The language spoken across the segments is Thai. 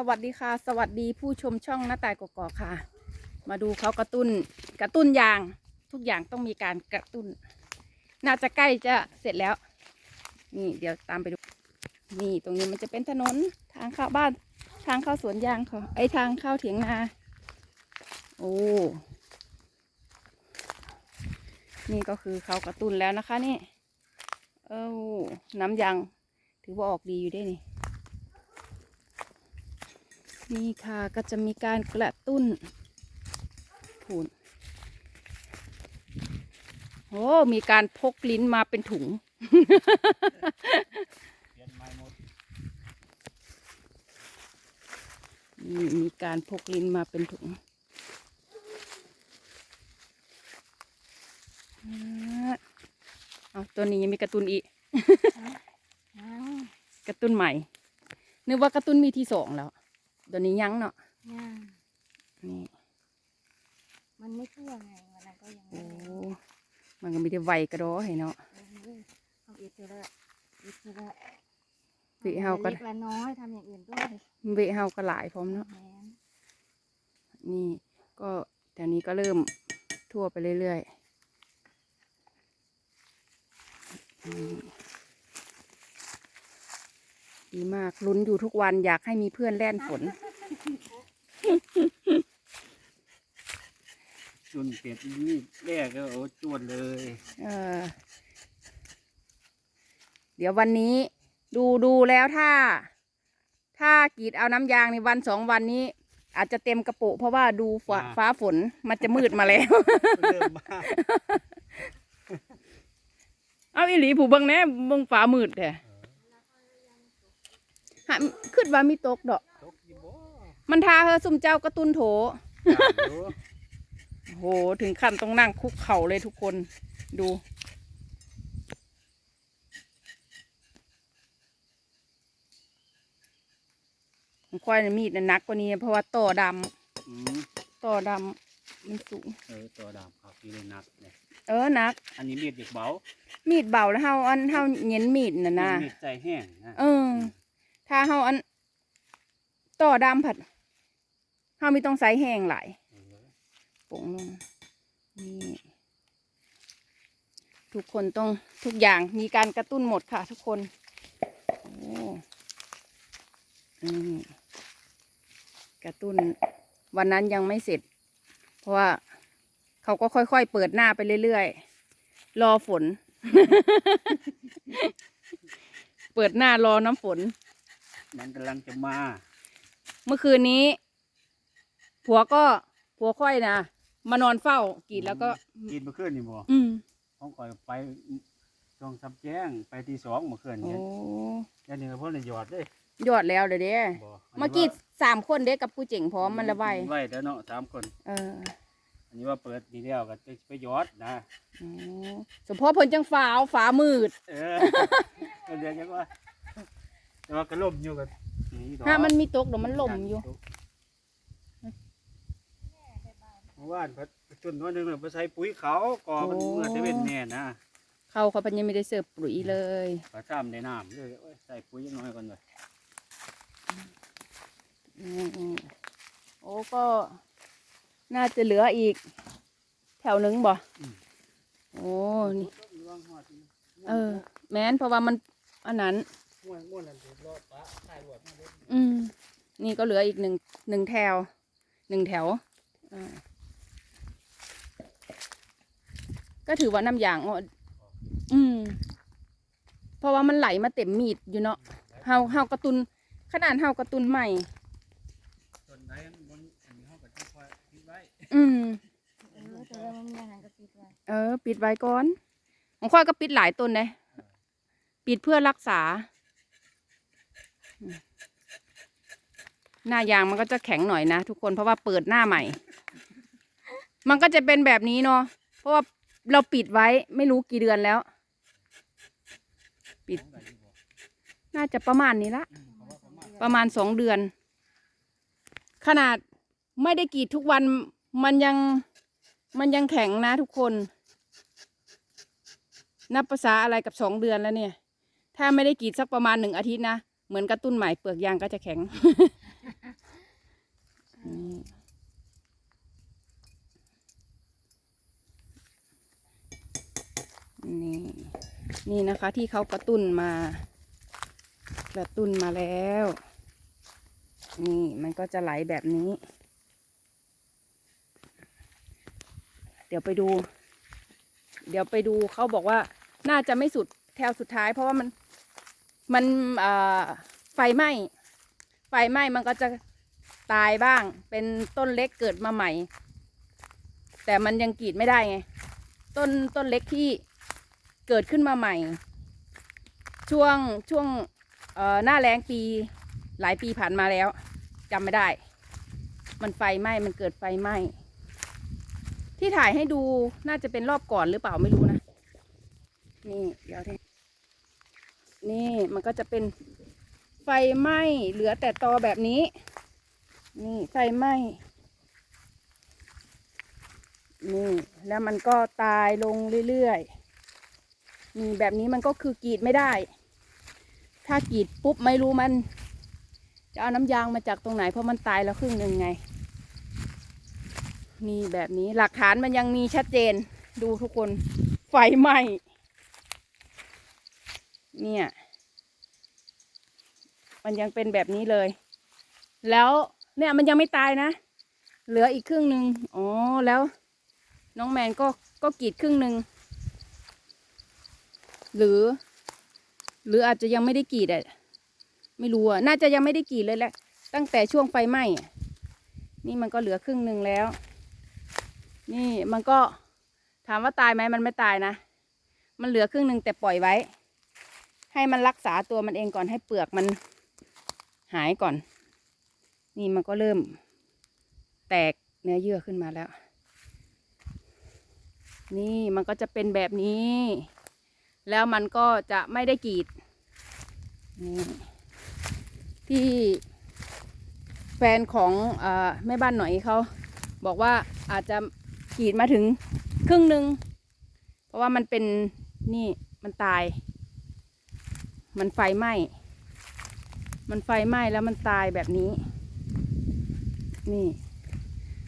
สวัสดีค่ะ สวัสดีผู้ชมช่องหน้าตายกกอกค่ะ มาดูเขากระตุ้นกระตุ้นยาง ทุกอย่างต้องมีการกระตุ้น น่าจะใกล้จะเสร็จแล้ว นี่เดี๋ยวตามไปดู นี่ตรงนี้มันจะเป็นถนนทางเข้าบ้าน ทางเข้าสวนยางเขาไอทางเข้าเถียงนา โอ้นี่ก็คือเขากระตุ้นแล้วนะคะนี่ เออน้ำยางถือว่าออกดีอยู่ด้วยนี่ นี่ค่ะก็จะมีการกระตุ้นผูนโอ้มีการพกลิ้นมาเป็นถุงเปลี่ยนไม้หมดนี่มีการพกลิ้นมาเป็นถุงอ่าเอาตัวนี้ยังมีการะตุนอีกกระตุ้นใหม่ นึกว่ากระตุ้นมีที่สองแล้ว ตัวนี้ยังเนาะย่างนี่มันไม่ทั่วไงวันนั้นก็ยังโอ้ไม่มันก็มีแต่ไวกระโดอให้เนาะเออเอาอีกเถอะละอีกเถอะละวิเฮาก็เล็กละน้อยทำอย่างอื่นด้วยเวะเฮาก็หลายพร้อมเนาะแหมนี่ก็แถวนี้ก็เริ่มทั่วไปเรื่อยๆอืม ดีมากลุ้นอยู่ทุกวันอยากให้มีเพื่อนแล่นฝนจุนเป็ดนี่แรกก็โอ้จวนเลย เออ เดี๋ยววันนี้ ดูดูแล้วถ้า ถ้ากรีดเอาน้ำยางในวันสองวันนี้ อาจจะเต็มกระปุกเพราะว่าดูฟ้าฟ้าฝนมันจะมืดมาแล้ว เริ่มมาเอาอีหลีผู้เบิ่งแหน่เบิ่งฟ้ามืดแท้หา ขึ้นว่ามีตกดอก ตกอยี่บ่มันทาเฮอซุมเจ้ากระตุนโถย่างอยู่โหถึงขั้นต้องนั่งคุกเข่าเลยทุกคนดู ของควายน่ะมีดน่ะหนักกว่านี้ เพราะว่าต่อดอืมำต่อดำมันสูง เออตัวดำเขาที่เลยหนักเนี่ยเออหนัก อันนี้มีดเด็กเบามีดเบาแล้วเฮาอันเฮาเหย็นมีดน่ะนะมีดใจแห้งนะเออ ถ้าเฮาอันต่อดำผัดเฮามีต้องใส่แห้งหลายเออโป่งลงนี่ทุกคนต้องทุกอย่างมีการกระตุ้นหมดค่ะ ทุกคนโอ้อืมกระตุ้นวันนั้นยังไม่เสร็จ เพราะว่าเขาก็ค่อยๆเปิดหน้าไปเรื่อยๆรอฝน เปิดหน้ารอน้ำฝน มันกำลังจะมา เมื่อคืนนี้ ผัวก็ผัวค่อยนะมานอนเฝ้ากรีดแล้วก็ กินเมื่อคืนนี่บ่อืมต้องคอยไปช่องซับแจ้งไปที่สองเมื่อคืนโอ้เนี่ยแล้วนี่ก็พ่อเลยหยอดเลยยอดแล้วเด้อเด้บ่เมื่อกี้สามคนเด้กับผู้เจ๋งพร้อมมันละไวไว้แล้วเนาะสามคน เอออันนี้ว่าเปิดทีเดียวก็จะไปหยอดนะ โอ้สมพอเพิ่นจังฟ้าวฟ้ามืด เออ ก็เดี๋ยวจะว่า แต่ว่ากระลมอยู่กับนี่ดอกถ้ามันมีตกเดี๋ยวมันล่มอยู่ เมื่อวานเพัดจนวันหนึงน่ะไปใส่ปุ๋ยเขาก่อมันเมื่อจะเป็นแน่นะเขาเขาเพันยังไม่ได้เสิร์ฟปุ๋ยเลยปลาซ้ำในน้ำเลยโอ้ยใส่ปุ๋ยยังน้อยก่อนเลยอืมๆโอ้ก็ น่าจะเหลืออีก แถวหนึงบ่โอ้นี่ เออ แม้นเพราะว่ามันอันนั้น ม้วนม้วนนั่นถูกรอดปลาถ่ายรวดมาเลยอืม นี่ก็เหลืออีกหนึ่งหนึ่งแถวหนึ่งแถวอ่าก็ถือว่าน้ำยางอะอืม เพราะว่ามันไหลมาเต็มมีดอยู่เนาะเฮาเฮากระตุน ขนาดเฮากระตุนใหม่ต้นไหนมันอันนี้เขาก็ต้องคอยคิดไว้อืม เออแต่ว่ามันมีอาหารกระปิดไว้เออ ปิดไว้ก่อน ของค่อยก็ปิดหลายต้นเลยปิดเพื่อรักษาอืม หน้ายางมันก็จะแข็งหน่อยนะทุกคนเพราะว่าเปิดหน้าใหม่ มันก็จะเป็นแบบนี้เนาะเพราะว่าเราปิดไว้ไม่รู้กี่เดือนแล้ว ปิด น่าจะประมาณนี้ละ ประมาณสองเดือน ขนาดไม่ได้กรีดทุกวันมันยังมันยังแข็งนะทุกคน นับภาษาอะไรกับสองเดือนแล้วเนี่ย ถ้าไม่ได้กรีดสักประมาณหนึ่งอาทิตย์นะ เหมือนกระตุ้นใหม่เปลือกยางก็จะแข็ง นี่นี่นะคะที่เขากระตุ้นมากระตุ้นมาแล้ว นี่มันก็จะไหลแบบนี้ เดี๋ยวไปดู เดี๋ยวไปดูเขาบอกว่าน่าจะไม่สุดแถวสุดท้ายเพราะว่ามัน มันไฟไหม้ไฟไหม้มันก็จะตายบ้าง เป็นต้นเล็กเกิดมาใหม่ แต่มันยังกรีดไม่ได้ไง ต้นต้นเล็กที่เกิดขึ้นมาใหม่ ช่วงช่วงหน้าแล้งปีหลายปีผ่านมาแล้วจำไม่ได้ มันไฟไหม้มันเกิดไฟไหม้ที่ถ่ายให้ดูน่าจะเป็นรอบก่อนหรือเปล่าไม่รู้นะ นี่เดี๋ยวที นี่มันก็จะเป็นไฟไหม้เหลือแต่ตอแบบนี้ นี่ไฟไหม้นี่แล้วมันก็ตายลงเรื่อยๆนี่แบบนี้มันก็คือกรีดไม่ได้ ถ้ากรีดปุ๊บไม่รู้มัน จะเอาน้ำยางมาจากตรงไหนเพราะมันตายแล้วครึ่งหนึ่งไง นี่แบบนี้หลักฐานมันยังมีชัดเจนดูทุกคนไฟไหม้ เนี่ย มันยังเป็นแบบนี้เลย แล้วเนี่ยมันยังไม่ตายนะ เหลืออีกครึ่งหนึ่งอ๋อแล้ว น้องแมนก็ก็กรีดครึ่งหนึ่งหรือ หรืออาจจะยังไม่ได้กรีดอะไม่รู้อะน่าจะยังไม่ได้กรีดเลยแหละ ตั้งแต่ช่วงไฟไหม้นี่มันก็เหลือครึ่งหนึ่งแล้ว นี่มันก็ถามว่าตายไหมมันไม่ตายนะ มันเหลือครึ่งหนึ่งแต่ปล่อยไว้ ให้มันรักษาตัวมันเองก่อนให้เปลือกมันหายก่อน นี่มันก็เริ่ม แตกเนื้อเยื่อขึ้นมาแล้ว นี่มันก็จะเป็นแบบนี้ แล้วมันก็จะไม่ได้กรีดนี่ที่แฟนของอแม่บ้านหน่อยเขาบอกว่าอาจจะกรีดมาถึงครึ่งหนึ่ง เพราะว่ามันเป็นนี่มันตาย มันไฟไหม้ มันไฟไหม้แล้วมันตายแบบนี้ นี่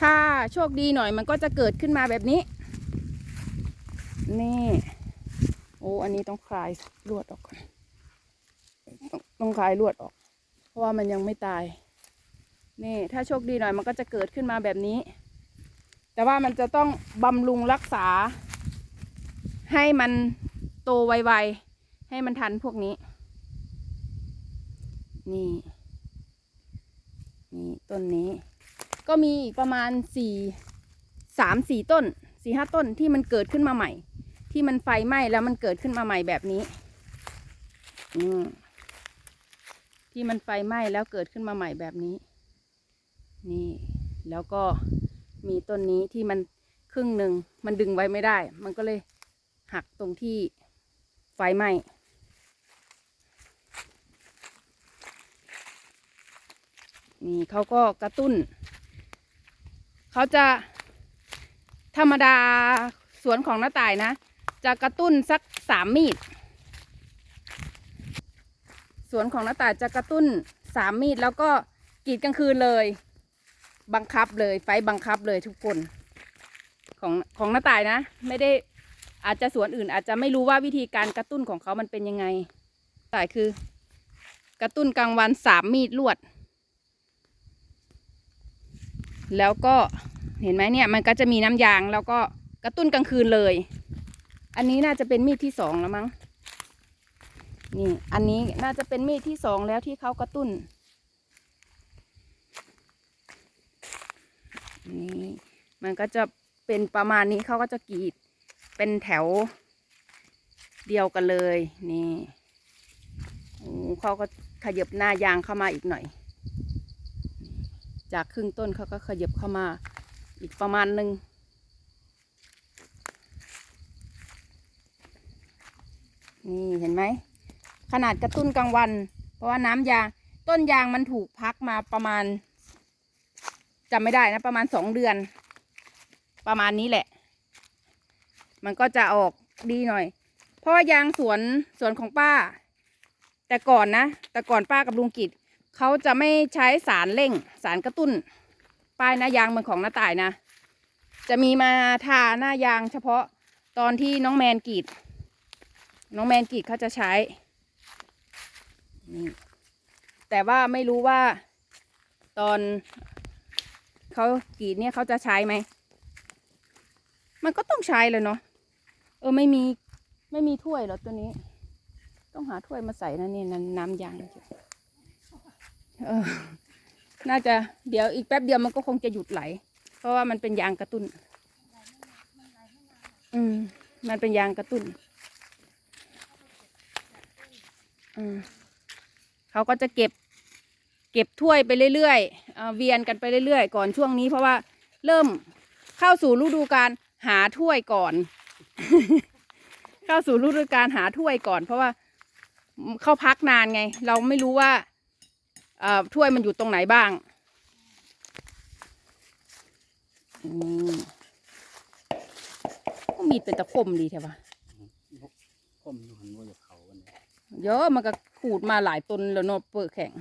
ถ้าโชคดีหน่อยมันก็จะเกิดขึ้นมาแบบนี้ นี่ โอ้ อันนี้ต้องคลายลวดออกก่อน ต้องต้องคลายลวดออก เพราะว่ามันยังไม่ตาย นี่ ถ้าโชคดีหน่อยมันก็จะเกิดขึ้นมาแบบนี้ แต่ว่ามันจะต้องบำรุงรักษาให้มันโตไวๆ ให้มันทันพวกนี้ นี่ นี่ต้นนี้ ก็มีประมาณสี่สามสี่ต้นสี่ห้าต้นที่มันเกิดขึ้นมาใหม่ ที่มันไฟไหม้แล้วมันเกิดขึ้นมาใหม่แบบนี้อืมที่มันไฟไหม้แล้วเกิดขึ้นมาใหม่แบบนี้ นี่ แล้วก็มีต้นนี้ที่มันครึ่งหนึ่งมันดึงไว้ไม่ได้ มันก็เลยหักตรงที่ไฟไหม้ นี่เขาก็กระตุ้น เขาจะธรรมดาสวนของน้าต่ายนะ จะกระตุ้นสักสามมีด สวนของน้าต่ายจะกระตุ้นสามมีดแล้วก็กรีดกลางคืนเลย บังคับเลยไฟบังคับเลยทุกคน ของของน้าต่ายนะ ไม่ได้อาจจะสวนอื่น อาจจะไม่รู้ว่าวิธีการกระตุ้นของเขามันเป็นยังไงต่ายคือกระตุ้นกลางวันสามมีดลวด แล้วก็เห็นไหมเนี่ยมันก็จะมีน้ำยางแล้วก็กระตุ้นกลางคืนเลย อันนี้น่าจะเป็นมีดที่สองแล้วมั้ง นี่ อันนี้น่าจะเป็นมีดที่สองแล้วที่เขากระตุ้น นี่มันก็จะเป็นประมาณนี้เขาก็จะกรีดเป็นแถวเดียวกันเลย นี่เขาก็ขยับหน้ายางเข้ามาอีกหน่อย จากครึ่งต้นเขาก็ขยับเข้ามาอีกประมาณหนึ่งนี่เห็นไหม ขนาดกระตุ้นกลางวัน เพราะว่าน้ำยางต้นยางมันถูกพักมาประมาณจำไม่ได้นะประมาณสองเดือน ประมาณนี้แหละ มันก็จะออกดีหน่อย เพราะว่ายางสวนสวนของป้า แต่ก่อนนะ แต่ก่อนป้ากับลุงกิจ เขาจะไม่ใช้สารเร่ง สารกระตุ้น ป้ายหน้ายางเหมือนของหน้าต่ายนะ จะมีมาทาหน้ายางเฉพาะตอนที่น้องแมนกรีด น้องแมนกรีดเขาจะใช้นี่แต่ว่าไม่รู้ว่าตอนเขากรีดเนี่ยเขาจะใช้ไหม มันก็ต้องใช้เลยเนาะ เออไม่มีไม่มีถ้วยหรอตัวนี้ ต้องหาถ้วยมาใส่นะนี่น้ำน้ำยาง เออ น่าจะเดี๋ยวอีกแป๊บเดียวมันก็คงจะหยุดไหล เพราะว่ามันเป็นยางกระตุ้น อืม มันเป็นยางกระตุ้น อืมเขาก็จะเก็บ เก็บถ้วยไปเรื่อยๆเออเวียนกันไปเรื่อยๆ ก่อนช่วงนี้เพราะว่าเริ่มเข้าสู่ฤดูการหาถ้วยก่อน เข้าสู่ฤดูการหาถ้วยก่อน เพราะว่าเข้าพักนานไง เราไม่รู้ว่า ถ้วยมันอยู่ตรงไหนบ้างอืมก็มีดเป็นตะคมดีใช่ปะคมอยู่หันว่าอย่าเขากันเนี่ยเยอะมันก็ขูดมาหลายตนแล้วเนอะเปิดแข็ง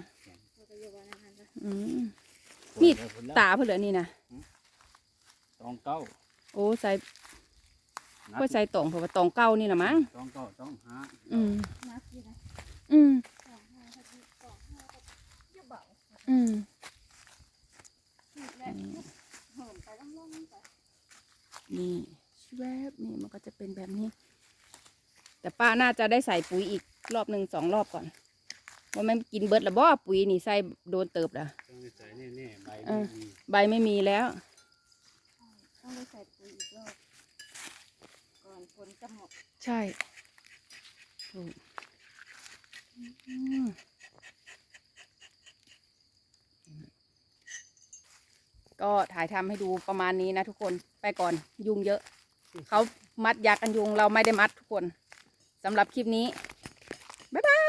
เขาก็อยู่ว่านั่นนะอืมมีดเปิแล้วตาเพื่อเหลือนี่นะตองเก้า โอ้ใส่นัดเพื่อใส่ตองเพราะว่าตองเก้านี่นะมั้งตองเก้าต้องหาอืมนับอยู่นะอืม อืมถูกแล้วเหิมไปล่องๆไปนี่แวบนี่มันก็จะเป็นแบบนี้ แต่ป้าน่าจะได้ใส่ปุ๋ยอีกรอบหนึ่งสองรอบก่อนว่ามันกินเบิดละบ่ปุ๋ยนี่ใส่โดนเติบละต้องได้ใส่แน่ๆใบเอไม่อมีใบไม่มีแล้วต้องได้ใส่ปุ๋ยอีกรอบก่อนฝนจะหมดใช่ถูกอืม ก็ถ่ายทำให้ดูประมาณนี้นะทุกคนไปก่อนยุงเยอะ เขามัดยากันยุงเราไม่ได้มัดทุกคนสำหรับคลิปนี้บ๊ายบาย